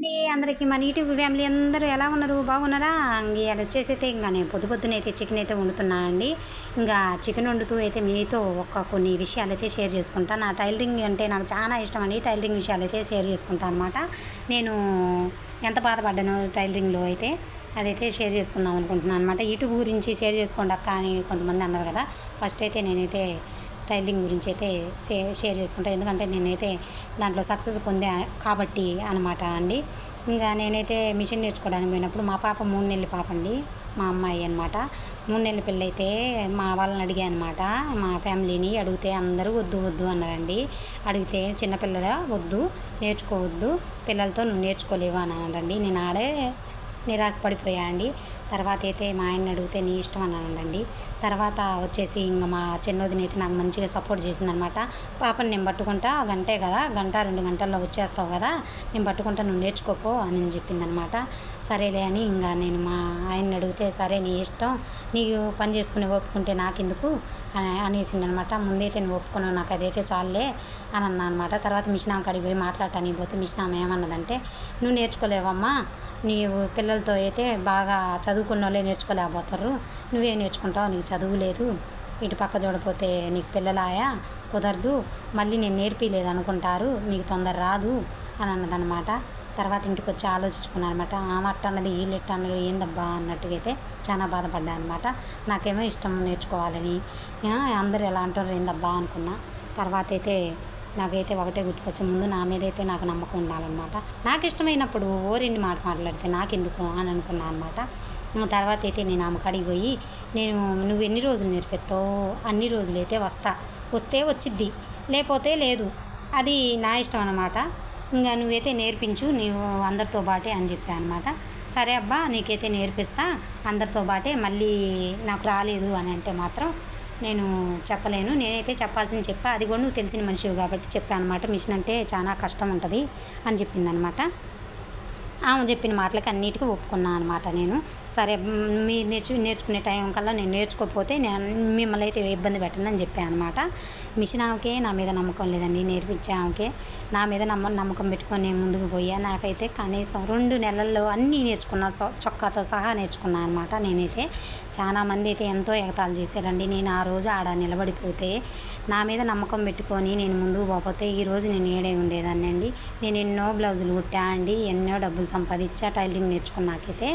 అండి అందరికీ మన యూట్యూబ్ ఫ్యామిలీ అందరూ ఎలా ఉన్నారు? బాగున్నారా? ఇంక అది వచ్చేసి అయితే ఇంకా నేను పొద్దు పొద్దున అయితే చికెన్ అయితే వండుతున్నాను అండి. ఇంకా చికెన్ వండుతూ అయితే మీతో ఒక కొన్ని విషయాలు అయితే షేర్ చేసుకుంటాను నా టైలరింగ్ అంటే నాకు చాలా ఇష్టం అండి. టైలరింగ్ విషయాలు అయితే షేర్ చేసుకుంటాను అనమాట నేను ఎంత బాధపడ్డాను టైలరింగ్లో అయితే అదైతే షేర్ చేసుకుందాం అనుకుంటున్నాను అనమాట యూట్యూబ్ గురించి షేర్ చేసుకోండి అక్క అని కొంతమంది అన్నారు కదా. ఫస్ట్ అయితే నేనైతే టైలింగ్ గురించి అయితే షే- షేర్ చేసుకుంటా. ఎందుకంటే నేనైతే దాంట్లో సక్సెస్ పొందా కాబట్టి అనమాట అండి. ఇంకా నేనైతే మిషన్ నేర్చుకోవడానికి పోయినప్పుడు మా పాప మూడు నెలల పాప అండి మా అమ్మాయి అనమాట మూడు నెలల పిల్ల అయితే మా వాళ్ళని అడిగా అనమాట మా ఫ్యామిలీని అడిగితే అందరూ వద్దు వద్దు అన్నారండి. అడిగితే చిన్నపిల్లల వద్దు నేర్చుకోవద్దు పిల్లలతో నువ్వు నేర్చుకోలేవు అని అన్నారండి. నేను ఆడే నిరాశపడిపోయా అండి. తర్వాత అయితే మా ఆయన అడిగితే నీ ఇష్టం అన్నానండి తర్వాత వచ్చేసి ఇంకా మా చిన్నోదిని అయితే నాకు మంచిగా సపోర్ట్ చేసిందనమాట. పాపని నేను పట్టుకుంటా గంటే కదా గంట రెండు గంటల్లో వచ్చేస్తావు కదా నేను పట్టుకుంటా నువ్వు నేర్చుకోపో అని చెప్పిందనమాట. సరేలే అని ఇంకా నేను మా ఆయన్ని అడిగితే సరే నీ ఇష్టం నీకు పని చేసుకుని ఒప్పుకుంటే నాకెందుకు? అని అనేసింది అనమాట ముందైతే నేను ఒప్పుకున్నాను నాకు అదైతే చాలే అని అన్నా అనమాట తర్వాత మిషన్ ఆమె కాడికి పోయి మాట్లాడటానికి పోతే మిషన్ ఆమె ఏమన్నదంటే నువ్వు నేర్చుకోలేవమ్మా నీవు పిల్లలతో అయితే బాగా చదువుకున్న వాళ్ళే నేర్చుకోలేకపోతారు నువ్వే నేర్చుకుంటావు నీకు చదువు లేదు ఇటు పక్క చూడపోతే నీకు పిల్లలాయా కుదరదు మళ్ళీ నేను నేర్పిలేదు అనుకుంటారు నీకు తొందర రాదు అని అన్నదనమాట. తర్వాత ఇంటికి వచ్చి ఆలోచించుకున్నాను అనమాట ఆమె అట్ట అన్నది వీళ్ళు ఇట్ట అన్నది ఏందబ్బా అన్నట్టుగా అయితే చాలా బాధపడ్డా అనమాట నాకేమో ఇష్టం నేర్చుకోవాలని అందరు ఎలా అంటారు ఏందబ్బా అనుకున్నా. తర్వాత అయితే నాకైతే ఒకటే గుర్తుకొచ్చే ముందు నా మీద అయితే నాకు నమ్మకం ఉండాలన్నమాట. నాకు ఇష్టమైనప్పుడు ఓరిన్ని మాట మాట్లాడితే నాకెందుకు అని అనుకున్నాను అనమాట తర్వాత అయితే నేను ఆమె కాడికి పోయి నేను నువ్వు ఎన్ని రోజులు నేర్పిస్తావు అన్ని రోజులైతే వస్తా. వస్తే వచ్చిద్ది. లేకపోతే లేదు. అది నా ఇష్టం అనమాట ఇంకా నువ్వైతే నేర్పించు నీవు అందరితో బాటే అని చెప్పా అనమాట సరే అబ్బా నీకైతే నేర్పిస్తా అందరితో బాటే మళ్ళీ నాకు రాలేదు అని అంటే మాత్రం నేను చెప్పలేను. నేనైతే చెప్పాల్సింది చెప్పా అది కూడా నువ్వు తెలిసిన మనిషివి కాబట్టి చెప్పాను అనమాట మిషన్ అంటే చాలా కష్టం ఉంటుంది అని చెప్పిందనమాట ఆమె చెప్పిన మాటలకి అన్నిటికీ ఒప్పుకున్నాను అనమాట నేను. సరే మీరు నేర్చు నేర్చుకునే టైం కల్లా నేను నేర్చుకోకపోతే నేను మిమ్మల్ని అయితే ఇబ్బంది పెట్టనని చెప్పాను అనమాట మిషన్ ఆమెకే నా మీద నమ్మకం లేదండి నేర్పించే ఆమెకే. నా మీద నమ్మ నమ్మకం పెట్టుకొని నేను ముందుకు పోయా. నాకైతే కనీసం రెండు నెలల్లో అన్నీ నేర్చుకున్నా చొక్కాతో సహా నేర్చుకున్నాను అనమాట నేనైతే. చాలా మంది అయితే ఎంతో ఎగతాలు చేశారండి. నేను ఆ రోజు ఆడ నిలబడిపోతే నా మీద నమ్మకం పెట్టుకొని నేను ముందుకు పోకపోతే ఈ రోజు నేను ఏడే ఉండేదాన్ని అండి నేను ఎన్నో బ్లౌజులు కుట్టా అండి ఎన్నో డబ్బులు సంపాదించా టైలరింగ్ నేర్చుకున్నాకైతే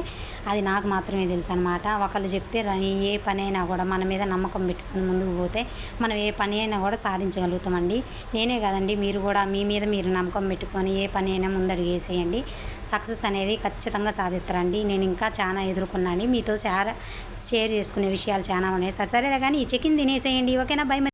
అది నాకు మాత్రమే తెలుసు అనమాట ఒకళ్ళు చెప్పారని ఏ పని అయినా కూడా మన మీద నమ్మకం పెట్టుకుని ముందుకు పోతే మనం ఏ పని అయినా కూడా సాధించగలుగుతామండి. నేనే కదండి మీరు కూడా మీ మీద మీరు నమ్మకం పెట్టుకొని ఏ పని అయినా ముందడుగేసేయండి. సక్సెస్ అనేది ఖచ్చితంగా సాధిస్తారండి. నేను ఇంకా చాలా ఎదుర్కొన్నాను మీతో షేర్ షేర్ చేసుకునే విషయాలు చాలా ఉన్నాయి. సరే సరేలే కానీ ఈ చికెన్ తినేసేయండి. ఓకేనా? బై